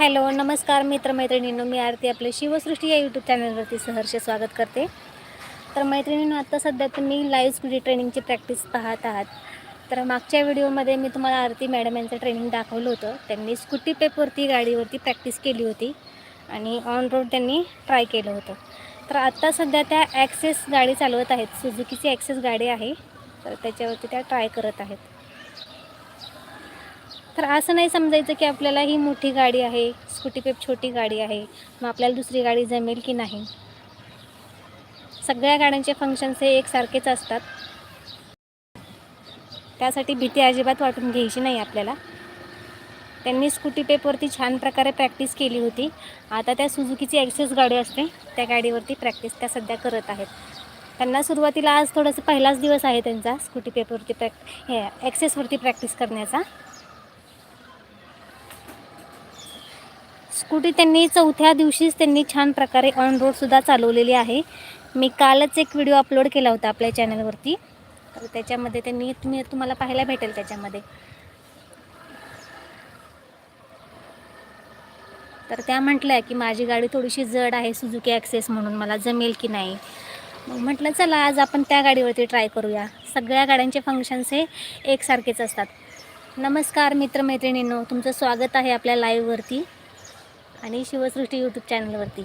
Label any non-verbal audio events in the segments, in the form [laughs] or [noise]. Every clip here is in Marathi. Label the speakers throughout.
Speaker 1: हॅलो नमस्कार मित्रमैत्रिणींनो मी आरती आपले शिवसृष्टी या यूट्यूब चॅनलवरती सहर्ष स्वागत करते. तर मैत्रिणींनो आत्ता सध्या तुम्ही लाईव्ह स्कूटी ट्रेनिंगची प्रॅक्टिस पाहत आहात. तर मागच्या व्हिडिओमध्ये मी तुम्हाला आरती मॅडम यांचं ट्रेनिंग दाखवलं होतं. त्यांनी स्कूटी पेपवरती गाडीवरती प्रॅक्टिस केली होती आणि ऑन रोड त्यांनी ट्राय केलं होतं. तर आत्ता सध्या त्या ॲक्सेस गाडी चालवत आहेत. सुझुकीची ॲक्सेस गाडी आहे. तर त्याच्यावरती त्या ट्राय करत आहेत. तर असं नाही समजायचं की आपल्याला ही मोठी गाडी आहे स्कूटी पेप छोटी गाडी आहे मग आपल्याला दुसरी गाडी जमेल की नाही? सगळ्या गाड्यांचे फंक्शन्स हे एकसारखेच असतात. त्यासाठी भीती अजिबात वाटून घ्यायची नाही आपल्याला. त्यांनी स्कूटी पेपवरती छान प्रकारे प्रॅक्टिस केली होती. आता त्या सुझुकीची ॲक्सेस गाडी असते. त्या गाडीवरती प्रॅक्टिस त्या सध्या करत आहेत. त्यांना सुरुवातीला आज थोडंसं पहिलाच दिवस आहे त्यांचा स्कूटी पेपवरती प्रॅक् हे ॲक्सेसवरती प्रॅक्टिस करण्याचा. स्कूटी त्यांनी चौथ्या दिवशीच त्यांनी छान प्रकारे ऑन रोडसुद्धा चालवलेली आहे. मी कालच एक व्हिडिओ अपलोड केला होता आपल्या चॅनलवरती तर त्याच्यामध्ये त्यांनी तुम्ही तुम्हाला पाहायला भेटेल त्याच्यामध्ये. तर त्या म्हटल्या की माझी गाडी थोडीशी जड आहे सुझुकी ॲक्सेस म्हणून मला जमेल की नाही? मग म्हटलं चला आज आपण त्या गाडीवरती ट्राय करूया. सगळ्या गाड्यांचे फंक्शन्स हे एकसारखेच असतात. नमस्कार मित्रमैत्रिणींनो तुमचं स्वागत आहे आपल्या लाईव्हवरती आणि शिवसृष्टी यूट्यूब चॅनलवरती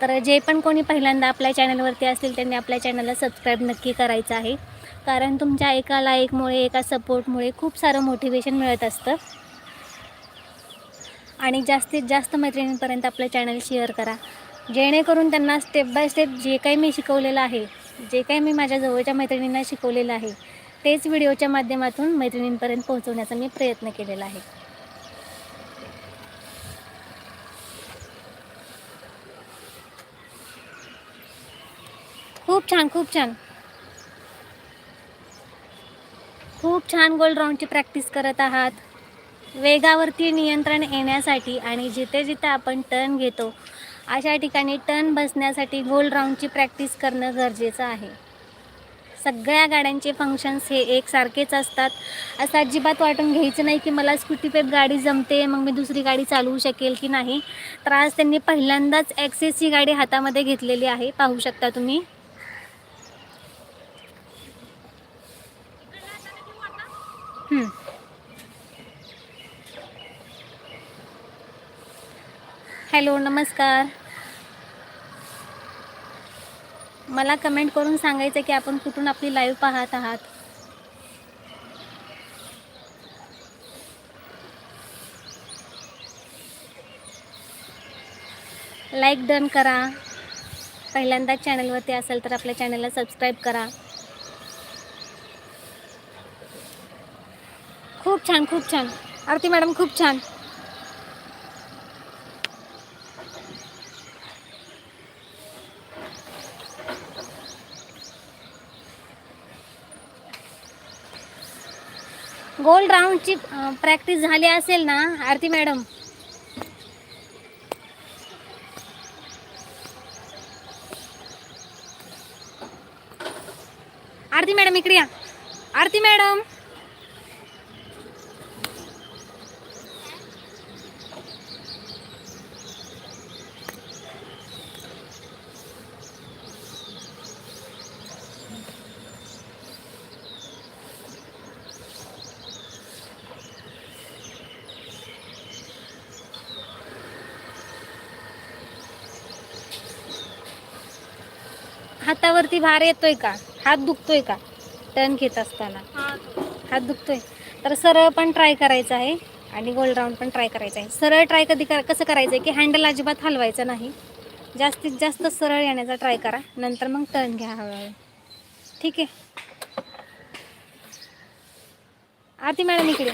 Speaker 1: तर जे पण कोणी पहिल्यांदा आपल्या चॅनलवरती असतील त्यांनी आपल्या चॅनलला सबस्क्राईब नक्की करायचं आहे. कारण तुमच्या एका लाईकमुळे एका सपोर्टमुळे खूप सारं मोटिवेशन मिळत असतं. आणि जास्तीत जास्त मैत्रिणींपर्यंत आपलं चॅनल शेअर करा. जेणेकरून त्यांना स्टेप बाय स्टेप जे काही मी शिकवलेलं आहे जे काही मी माझ्या जवळच्या मैत्रिणींना शिकवलेलं आहे तेच व्हिडिओच्या माध्यमातून मैत्रिणींपर्यंत पोहोचवण्याचा मी प्रयत्न केलेला आहे. खूप छान खूप छान. खूप छान गोल राऊंडची प्रॅक्टिस करत आहात. वेगावरती नियंत्रण येण्यासाठी आणि जिथे जिथे आपण टर्न घेतो अशा ठिकाणी टर्न बसण्यासाठी गोल राऊंडची प्रॅक्टिस करणं गरजेचं आहे. सगळ्या गाड्यांचे फंक्शन्स हे एकसारखेच असतात. असं अजिबात वाटून घ्यायचं नाही की मला स्कूटी पेप गाडी जमते मग मी दुसरी गाडी चालवू शकेल की नाही. तर आज त्यांनी पहिल्यांदाच ॲक्सेसची गाडी हातामध्ये घेतलेली आहे. पाहू शकता तुम्ही. हॅलो नमस्कार. मला कमेंट करून सांगायचं की आपण कुठून आपली लाईव्ह पाहत आहात? लाईक डन करा. पहिल्यांदाच चॅनलवरती असेल तर आपल्या चॅनलला सबस्क्राईब करा. खूप छान खूप छान. आरती मॅडम खूप छान. गोल राऊंडची प्रॅक्टिस झाली असेल ना आरती मॅडम? आरती मॅडम इकडे या. आरती मॅडम हातावरती भार येतोय का? हात दुखतोय का? टर्न घेत असताना. हात दुखतोय. तर सरळ पण ट्राय करायचं आहे आणि गोल राऊंड पण ट्राय करायचं आहे. सरळ ट्राय कधी कर कसं करायचं आहे की हँडल अजिबात हलवायचं नाही. जास्तीत जास्त सरळ येण्याचा ट्राय करा. नंतर मग टर्न घ्या हळूहळू. ठीक आहे? आरती मॅडम इकडे.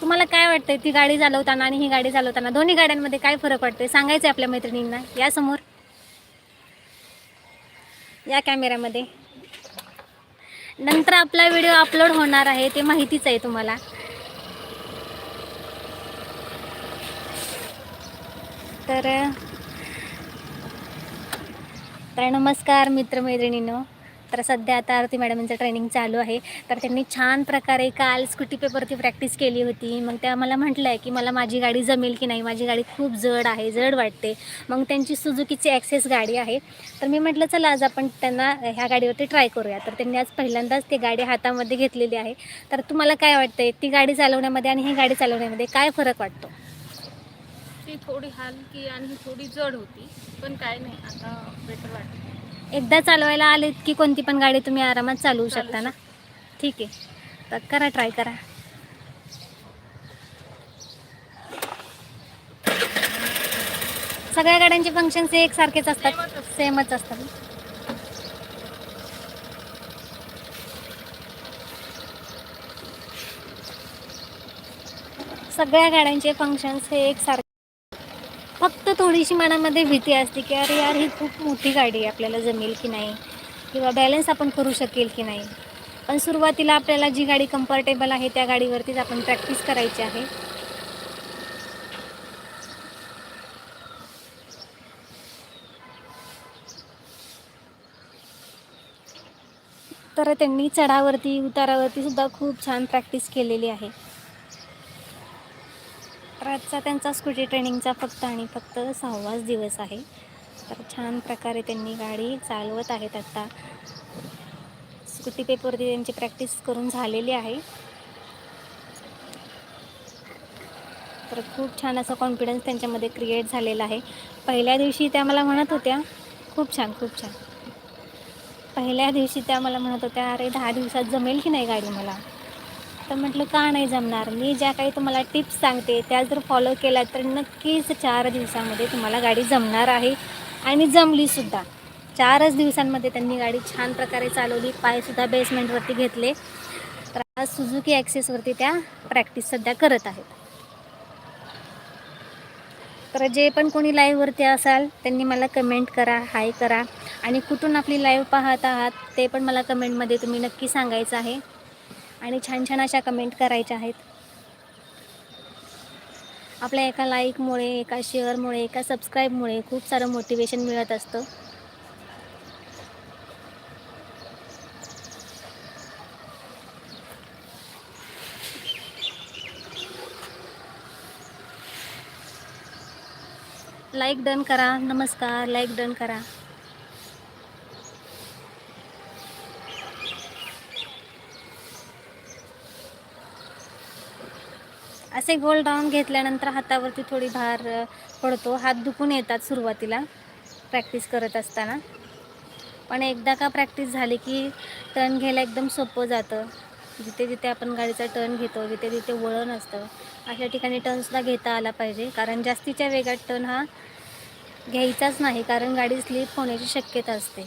Speaker 1: तुम्हाला काय वाटतंय? ती गाडी चालवताना आणि ही गाडी चालवताना दोन्ही गाड्यांमध्ये काय फरक वाटतोय? सांगायचं आहे आपल्या मैत्रिणींना. यासमोर या कॅमेऱ्यामध्ये. नंतर आपला व्हिडिओ अपलोड होणार आहे ते माहितीच आहे तुम्हाला. तर तर नमस्कार मित्रमैत्रिणींनो. तर सध्या आता आरती मॅडमांचं ट्रेनिंग चालू आहे. तर त्यांनी छान प्रकारे काल स्कूटी पेपरची प्रॅक्टिस केली होती. मग त्या मला म्हटलं आहे की मला माझी गाडी जमेल की नाही? माझी गाडी खूप जड आहे जड वाटते. मग त्यांची सुझुकीची ॲक्सेस गाडी आहे. तर मी म्हटलं चला आज आपण त्यांना ह्या गाडीवरती ट्राय करूया. तर त्यांनी आज पहिल्यांदाच ती गाडी हातामध्ये घेतलेली आहे. तर तुम्हाला काय वाटतंय? ती गाडी चालवण्यामध्ये आणि ही गाडी चालवण्यामध्ये काय फरक वाटतो?
Speaker 2: ती थोडी हलकी आणि ही थोडी जड होती पण काय नाही आता बेटर वाटतं
Speaker 1: एकदा चालवायला आलेत की कोणती पण गाडी तुम्ही आरामात चालवू
Speaker 2: चालू
Speaker 1: शकता ना? ठीक आहे. तर करा ट्राय करा. सगळ्या गाड्यांचे फंक्शन्स एकसारखेच असतात. सेमच असतात. सगळ्या गाड्यांचे फंक्शन्स हे एकसारखे थोडीशी मनामध्ये भीती असते की अरे यार ही खूप मोठी गाडी आहे आपल्याला जमेल की नाही? किंवा बॅलन्स आपण करू शकेल की नाही? पण सुरुवातीला आपल्याला जी गाडी कम्फर्टेबल आहे त्या गाडीवरतीच आपण प्रॅक्टिस करायची आहे. तर त्यांनी चढावरती उतारावरती सुद्धा खूप छान प्रॅक्टिस केलेली आहे. आजचा त्यांचा स्कूटी ट्रेनिंगचा फक्त आणि फक्त सहावाच दिवस आहे. तर छान प्रकारे त्यांनी गाडी चालवत आहेत आत्ता स्कूटी पेपरवरती त्यांची प्रॅक्टिस करून झालेली आहे. तर खूप छान असा कॉन्फिडन्स त्यांच्यामध्ये क्रिएट झालेला आहे. पहिल्या दिवशी त्या मला म्हणत होत्या खूप छान खूप छान. पहिल्या दिवशी त्या मला म्हणत होत्या अरे दहा दिवसात जमेल की नाही गाडी मला? तर म्हटलं का नाही जमणार? मी ज्या काही तुम्हाला टिप्स सांगते त्या जर फॉलो केल्या तर नक्कीच चार दिवसामध्ये तुम्हाला गाडी जमणार आहे. आणि जमलीसुद्धा चारच दिवसांमध्ये त्यांनी गाडी छान प्रकारे चालवली. पायसुद्धा बेसमेंटवरती घेतले. तर आज सुझुकी ॲक्सेसवरती त्या प्रॅक्टिस सध्या करत आहेत. तर जे पण कोणी लाईव्हवरती असाल त्यांनी मला कमेंट करा हाय करा. आणि कुठून आपली लाईव्ह पाहत आहात ते पण मला कमेंटमध्ये तुम्ही नक्की सांगायचं आहे. आणि छान छान अशा कमेंट करायच्या आहेत. आपल्या एका लाईकमुळे एका शेअरमुळे एका सबस्क्राईबमुळे खूप सारं मोटिवेशन मिळत असतं. लाईक डन करा. नमस्कार. लाईक डन करा. असे गोल राऊंड घेतल्यानंतर हातावरती थोडी भार पडतो. हात दुखून येतात सुरुवातीला प्रॅक्टिस करत असताना. पण एकदा का प्रॅक्टिस झाली की टर्न घ्यायला एकदम सोपं जातं. जिथे जिथे आपण गाडीचा टर्न घेतो जिथे जिथे वळण असतं अशा ठिकाणी टर्नसुद्धा घेता आला पाहिजे. कारण जास्तीच्या वेगात टर्न हा घ्यायचाच नाही कारण गाडी स्लिप होण्याची शक्यता असते.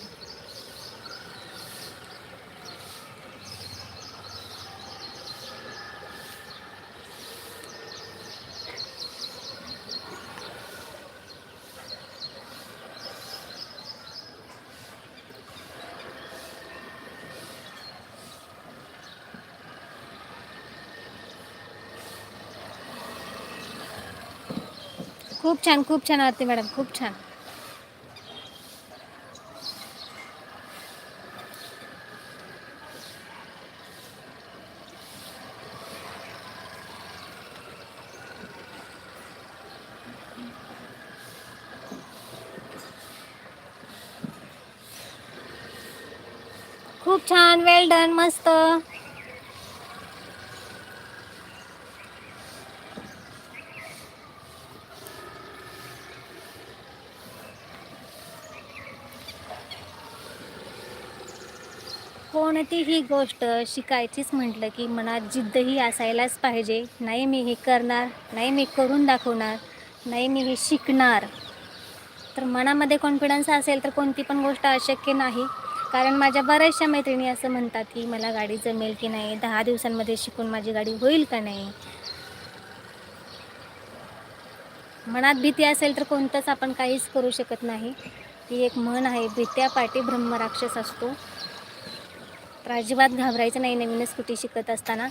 Speaker 1: खूप छान खूप छान आरती मॅडम खूप छान. खूप छान वेल डन मस्त. कोणतीही गोष्ट शिकायचीच म्हटलं की मनात जिद्दही असायलाच पाहिजे. नाही मी हे करणार नाही मी करून दाखवणार नाही मी हे शिकणार. तर मनामध्ये कॉन्फिडन्स असेल तर कोणती पण गोष्ट अशक्य नाही. कारण माझ्या बऱ्याचशा मैत्रिणी असं म्हणतात की मला गाडी जमेल की नाही दहा दिवसांमध्ये शिकून माझी गाडी होईल का नाही? मनात भीती असेल तर कोणतंच आपण काहीच करू शकत नाही. ती एक म्हण आहे भीत्या पाठी ब्रह्मराक्षस असतो. तर अजिबात घाबरायचं नाही नवीन स्कूटी शिकत असताना.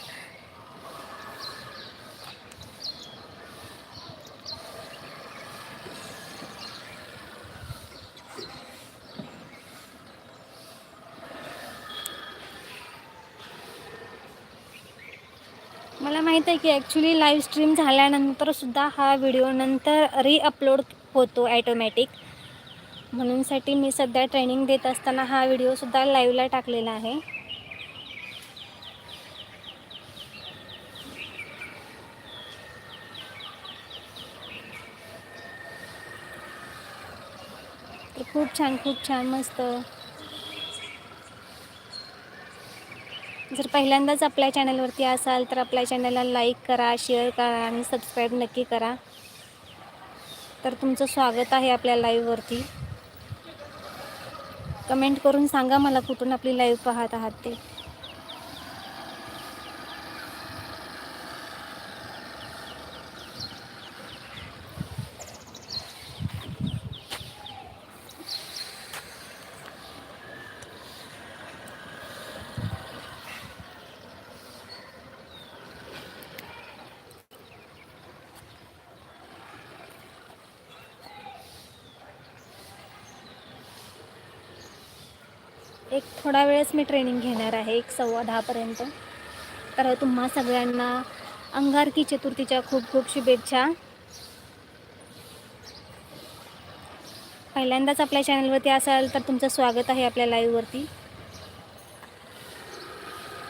Speaker 1: मला माहीत आहे की ॲक्च्युली लाईव्ह स्ट्रीम झाल्यानंतरसुद्धा हा व्हिडिओ नंतर रीअपलोड होतो ॲटोमॅटिक म्हणूनसाठी मी सध्या ट्रेनिंग देत असताना हा व्हिडिओसुद्धा लाईव्हला टाकलेला आहे. खूप छान खूप छान मस्त. जर पहिल्यांदाच आपल्या चॅनलवरती असाल तर आपल्या चॅनलला लाईक करा शेअर करा आणि सबस्क्राईब नक्की करा. तर तुमचं स्वागत आहे आपल्या लाईव्हवरती. कमेंट करून सांगा मला कुठून आपली लाईव्ह पाहत आहात ते एक थोडा वेळच मी ट्रेनिंग घेणार आहे एक सव्वा दहापर्यंत तर तुम्हा सगळ्यांना अंगारकी चतुर्थीच्या खूप खूप शुभेच्छा. पहिल्यांदाच आपल्या चॅनलवरती असाल तर तुमचं स्वागत आहे आपल्या लाईव्हवरती.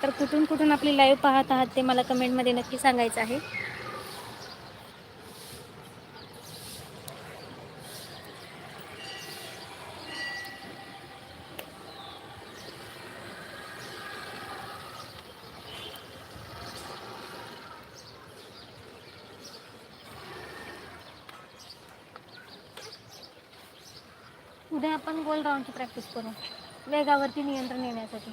Speaker 1: तर कुठून कुठून आपली लाईव्ह पाहत आहात ते मला कमेंटमध्ये नक्की सांगायचं आहे. उद्या राऊंडची प्रॅक्टिस करू. वेगावरती नियंत्रण येण्यासाठी.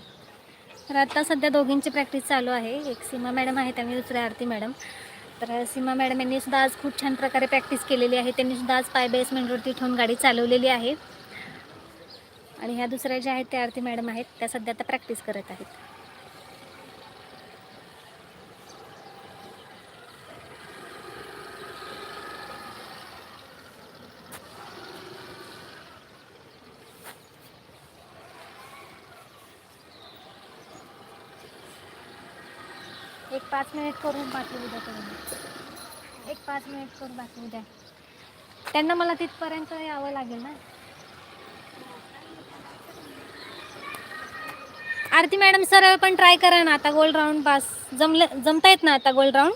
Speaker 1: तर आत्ता सध्या दोघींची प्रॅक्टिस चालू आहे. एक सीमा मॅडम आहेत आणि दुसऱ्या आरती मॅडम तर सीमा मॅडम यांनी सुद्धा आज खूप छान प्रकारे प्रॅक्टिस केलेली आहे. त्यांनी सुद्धा आज पाय बेसमेंटवरती ठेवून गाडी चालवलेली आहे. आणि ह्या दुसऱ्या ज्या आहेत त्या आरती मॅडम आहेत त्या सध्या आता प्रॅक्टिस करत आहेत. पाच मिनिट करून बाकी उद्या करून एक पाच मिनिट करू बाकी उद्या. त्यांना मला तिथपर्यंत यावं लागेल ना. आरती मॅडम सरळ पण ट्राय करा ना आता गोल्ड राऊंड पास जमलं जमता येत ना आता गोल्ड राऊंड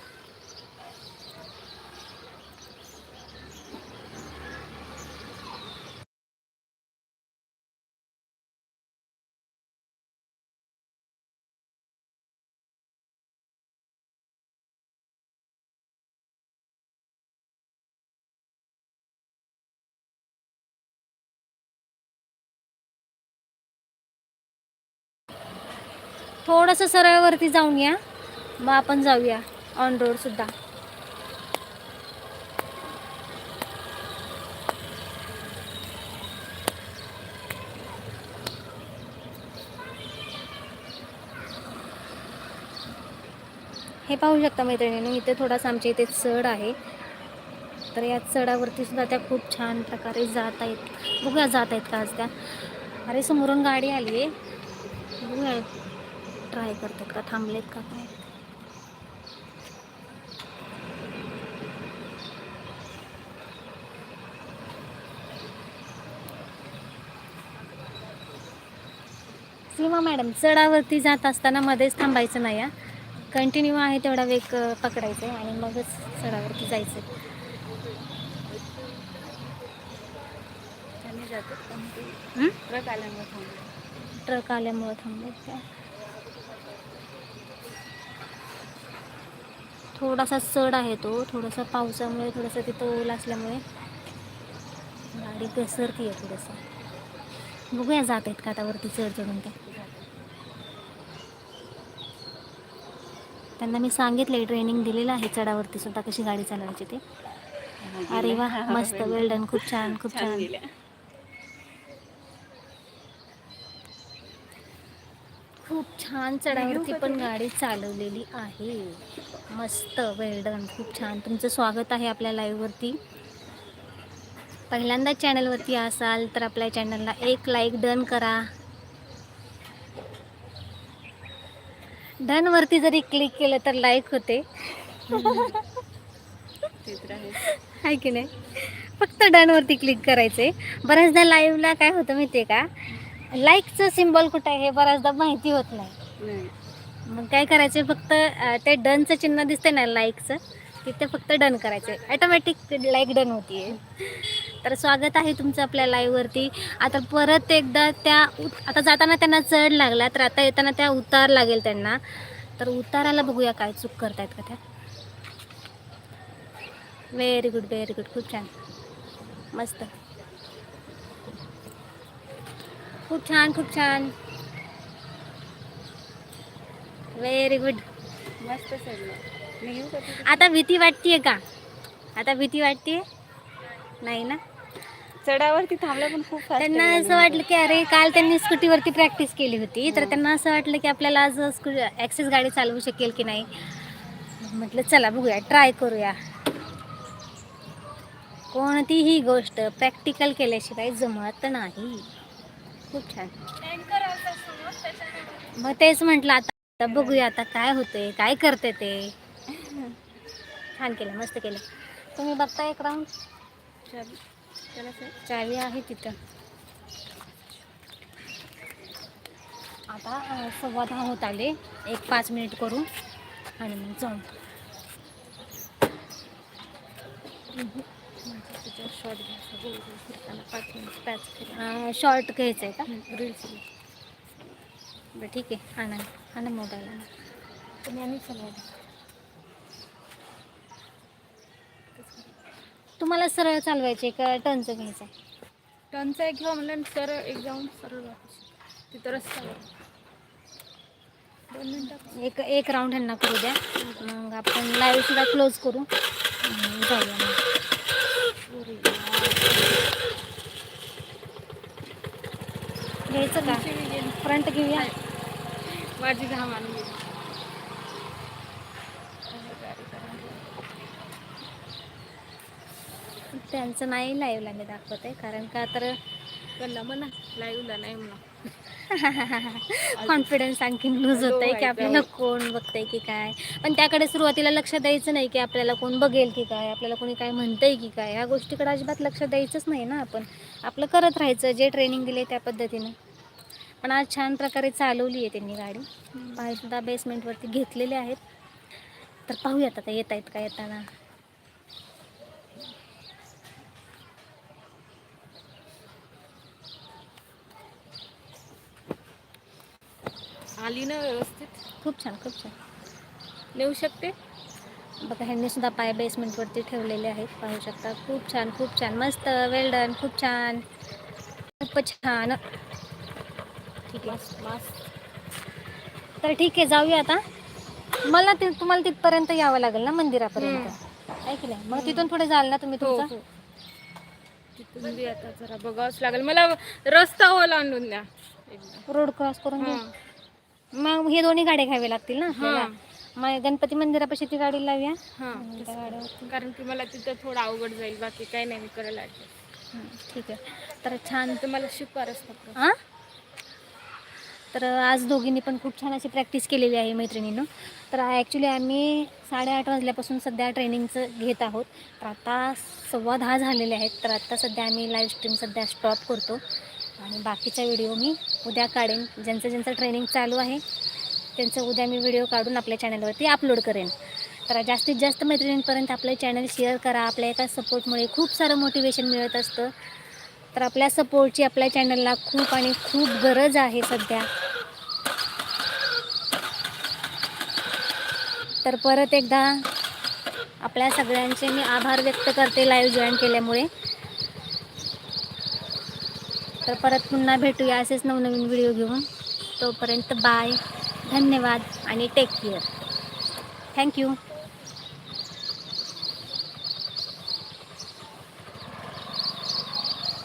Speaker 1: थोडंसं सरळवरती जाऊन या. मग आपण जाऊया ऑन रोड सुद्धा. हे पाहू शकता मैत्रिणींनो इथे थोडासा आमच्या इथे चढ आहे. तर या चढावरती सुद्धा त्या खूप छान प्रकारे जात आहेत. बघूया जात आहेत का आज त्या. अरे समोरून गाडी आली आहे बघूया. ट्राय करतात का? थांबलेत का काय? सीमा मॅडम चढावरती जात असताना मध्येच थांबायचं नाही कंटिन्यू आहे तेवढा वेग पकडायचा आहे आणि मगच चढावरती जायचं?
Speaker 2: ट्रक आल्यामुळे थांबले.
Speaker 1: ट्रक आल्यामुळं थांबले थोडासा चढ आहे तो. थोडासा पावसामुळे थोडंसं तिथं ओल असल्यामुळे गाडी घसरती आहे थोडंसं. बघूया जात आहेत का आता वरती चढ चढून त्या. त्यांना मी सांगितलं ट्रेनिंग दिलेलं आहे चढावरती. सुद्धा कशी गाडी चालवायची ते. अरे वा मस्त वेल डन खूप छान खूप
Speaker 2: छान
Speaker 1: छान
Speaker 2: गेल्या
Speaker 1: खूप छान चढावरती पण गाडी चालवलेली आहे. मस्त वेल्डन खूप छान. तुमचं स्वागत आहे आपल्या लाईव्हवरती पहिल्यांदा चॅनलवरती असाल तर आपल्या चॅनलला एक लाईक डन करा. डनवरती जरी क्लिक केलं तर लाईक होते.
Speaker 2: आहे.
Speaker 1: की नाही? फक्त डनवरती क्लिक करायचे बऱ्याचदा लाईव्हला काय होतं माहिती आहे का? लाईकचं सिम्बॉल कुठं आहे हे बऱ्याचदा माहिती होत नाही. मग काय करायचे? फक्त अं, ते डनचं चिन्ह दिसते ना लाईकचं तिथे फक्त डन करायचे ॲटोमॅटिक लाईक डन होती तर स्वागत आहे तुमचं आपल्या लाईव्हवरती आता परत एकदा त्या उत- आता जाताना त्यांना चढ लागला तर आता येताना त्या उतार लागेल त्यांना. तर उताराला बघूया काय चूक करतायत का त्या. व्हेरी गुड व्हेरी गुड खूप छान. मस्त. खूप छान खूप छान. व्हेरी गुड
Speaker 2: मस्त तुझं?
Speaker 1: आता भीती वाटतेय का? आता भीती वाटतेय? नाही ना?
Speaker 2: चढावरती थांबला पण खूप
Speaker 1: त्यांना असं वाटलं की अरे काल त्यांनी स्कूटीवरती प्रॅक्टिस केली होती. तर त्यांना असं वाटलं की आपल्याला आज स्कू ॲक्सेस गाडी चालवू शकेल की नाही? म्हटलं चला बघूया. ट्राय करूया. कोणतीही गोष्ट प्रॅक्टिकल केल्याशिवाय जमत नाही. खूप छान. मग तेच म्हटलं आता आता बघूया आता काय होतंय काय करते ते. छान केलं मस्त केलं. तुम्ही बघता एक राऊंड
Speaker 2: चावी.
Speaker 1: आहे तिथं. आता सव्वा दहा होत आले. एक पाच मिनिट करू आणि मग जाऊ.
Speaker 2: शॉर्ट घ्यायचा गोल गोल फिरताना पाच मिनिट पॅच
Speaker 1: शॉर्ट घ्यायचं आहे का?
Speaker 2: रील्स
Speaker 1: बरं ठीक आहे. आणा आणा मोबाईल. आणा
Speaker 2: तुम्ही आणि चला
Speaker 1: तुम्हाला सरळ चालवायचे का टर्नचं घ्यायचं आहे?
Speaker 2: टर्नचा एक घेऊ म्हणलं सरळ एक जाऊन सरळ वापस. तिथं रस्ता. दोन मिनिटात
Speaker 1: एक एक राऊंड ह्यांना करू द्या. मग आपण लाईव्ह सुद्धा क्लोज करू. जाऊया मग. घ्यायचं का. फ्रंट घेऊया.
Speaker 2: माझी घाम गेली.
Speaker 1: त्यांचं नाही लाईव्हला मी दाखवत आहे कारण का तर
Speaker 2: त्यांना म्हणा लाईव्हला नाही म्हणा. [laughs]
Speaker 1: कॉन्फिडन्स आणखीन लूज होत आहे की आपल्याला कोण बघतंय की काय? पण त्याकडे सुरुवातीला लक्ष द्यायचं नाही की आपल्याला कोण बघेल की काय? आपल्याला कोणी काय म्हणतंय की काय? ह्या गोष्टीकडे अजिबात लक्ष द्यायचंच नाही ना आपण. आपलं करत राहायचं जे ट्रेनिंग दिले त्या पद्धतीनं. पण आज छान प्रकारे चालवली आहे त्यांनी गाडी. पायसुद्धा बेसमेंटवरती घेतलेले आहेत. तर पाहूयात आता येत आहेत का येताना.
Speaker 2: आली ना व्यवस्थित.
Speaker 1: खूप छान खूप छान.
Speaker 2: नेऊ शकते?
Speaker 1: बघा ह्यांनी सुद्धा पाय बेसमेंटवरती ठेवलेले आहेत पाहू शकता. खूप छान खूप छान. मस्त वेल डन खूप छान. खूपच छान. ठीक आहे.
Speaker 2: मस्त
Speaker 1: तर ठीक आहे जाऊया आता. मला ते तुम्हाला तिथपर्यंत यावं लागेल ना मंदिरापर्यंत? आहे की नाही? मग तिथून पुढे जाल ना तुम्ही
Speaker 2: हो
Speaker 1: तुमचं?
Speaker 2: हो. तिथून बी आता जरा. बघावंच लागेल. मला रस्ता ओलांडून द्या. एकदा
Speaker 1: रोड क्रॉस करून
Speaker 2: हां.
Speaker 1: मग हे दोन्ही गाड्या घ्यावे लागतील ना आपल्याला.
Speaker 2: हां.
Speaker 1: मग गणपती मंदिरापाशी ती गाडी लावूया.
Speaker 2: हां.
Speaker 1: त्या
Speaker 2: कारण की मला तिथं थोडं अवघड जाईल बाकी काही नाही मी करायला.
Speaker 1: हं, ठीक आहे. तर छान.
Speaker 2: मला शिकवारच फक्त.
Speaker 1: आ? तर आज दोघींनी पण खूप छान अशी प्रॅक्टिस केलेली आहे मैत्रिणीनं. तर ॲक्च्युली आम्ही साडेआठ वाजल्यापासून सध्या ट्रेनिंगचं घेत आहोत. तर आता सव्वा दहा झालेले आहेत. तर आत्ता सध्या आम्ही लाईव्ह स्ट्रीम सध्या स्टॉप करतो. आणि बाकीचा व्हिडिओ मी उद्या काढेन. ज्यांचं ज्यांचं ट्रेनिंग चालू आहे त्यांचं उद्या मी व्हिडिओ काढून आपल्या चॅनलवरती अपलोड करेन. तर जास्तीत जास्त मैत्रिणींपर्यंत आपलं चॅनल शेअर करा. आपल्या एका सपोर्टमुळे खूप सारं मोटिवेशन मिळत असतं. तर आपल्या सपोर्टची आपल्या चॅनलला खूप आणि खूप गरज आहे सध्या. तर परत एकदा आपल्या सगळ्यांचे मी आभार व्यक्त करते लाईव्ह जॉईन केल्यामुळे. तर परत पुन्हा भेटूया असेच नवनवीन व्हिडिओ घेऊन. तोपर्यंत बाय धन्यवाद आणि टेक केअर थँक्यू